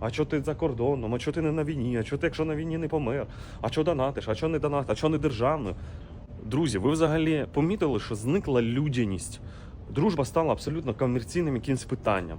А що ти за кордоном? А що ти не на війні? А що ти, якщо на війні не помер? А що донатиш? А що не донатиш? А що не державною? Друзі, ви взагалі помітили, що зникла людяність. Дружба стала абсолютно комерційним якимось питанням.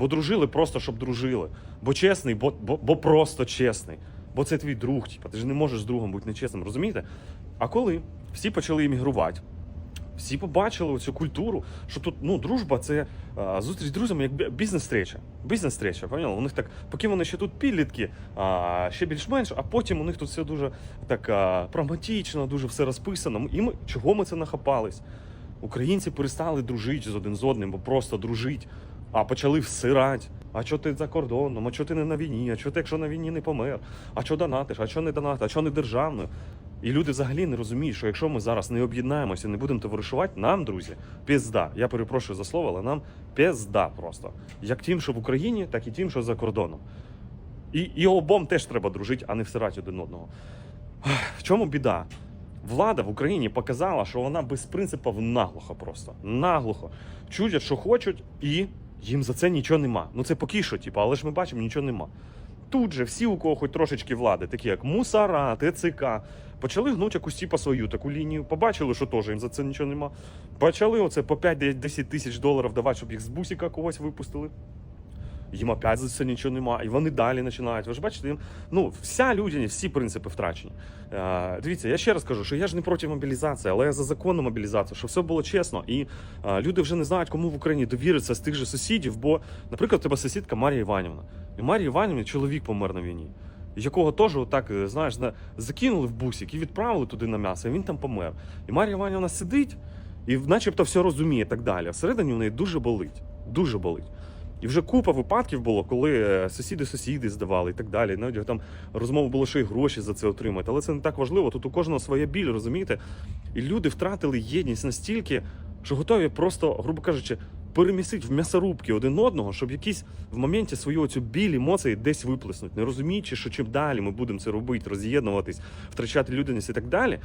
Бо дружили просто, щоб дружили. Бо чесний, бо, бо, бо просто чесний. Бо це твій друг, типа, ти ж не можеш з другом бути нечесним, розумієте? А коли всі почали іммігрувати, всі побачили цю культуру, що тут ну, дружба це а, зустріч з друзями як бізнес-стреча. Бізнес-стреча, поняли? У них так, поки вони ще тут підлітки, а, ще більш-менш, а потім у них тут все дуже так а, прагматично, дуже все розписано. І ми чого ми це нахапались? Українці перестали дружити з один з одним, бо просто дружить, а почали всирати. А що ти за кордоном? А що ти не на війні? А що ти, якщо на війні не помер? А що донатиш? А що не донатиш? А що не державною? І люди взагалі не розуміють, що якщо ми зараз не об'єднаємося, не будемо товаришувати, нам, друзі, пізда. Я перепрошую за слово, але нам пізда просто. Як тим, що в Україні, так і тим, що за кордоном. І, і обом теж треба дружити, а не всирати один одного. В чому біда? Влада в Україні показала, що вона без принципів наглухо просто. Наглухо. Чудять, що хочуть, і їм за це нічого нема. Ну це поки що, типу, але ж ми бачимо, нічого нема. Тут же всі, у кого хоч трошечки влади, такі як Мусара, ТЦК, почали гнуть якусь типа свою таку лінію. Побачили, що теж їм за це нічого нема. Почали оце по 5-10 тисяч доларів давати, щоб їх з бусіка когось випустили. Їм опять за це нічого нема, і вони далі починають. Ви ж бачите, їм ну вся людяність, всі принципи втрачені. Е, дивіться, я ще раз кажу, що я ж не проти мобілізації, але я за законну мобілізацію, щоб все було чесно. І е, люди вже не знають, кому в Україні довіритися з тих же сусідів. Бо, наприклад, у тебе сусідка Марія Іванівна. І Марія Іванівні чоловік помер на війні. Якого теж отак, е, знаєш, закинули в бусик і відправили туди на м'ясо, і він там помер. І Марія Іванівна сидить і начебто все розуміє так далі. Всередині в неї дуже болить. Дуже болить. І вже купа випадків було, коли е, сусіди сусіди здавали і так далі. Навіть там розмова було, що і гроші за це отримати. Але це не так важливо. Тут у кожного своя біль, розумієте? І люди втратили єдність настільки, що готові просто, грубо кажучи, перемісити в м'ясорубки один одного, щоб якісь в моменті свою цю біль емоції десь виплеснуть, не розуміючи, що чим далі ми будемо це робити, роз'єднуватись, втрачати людяність і так далі.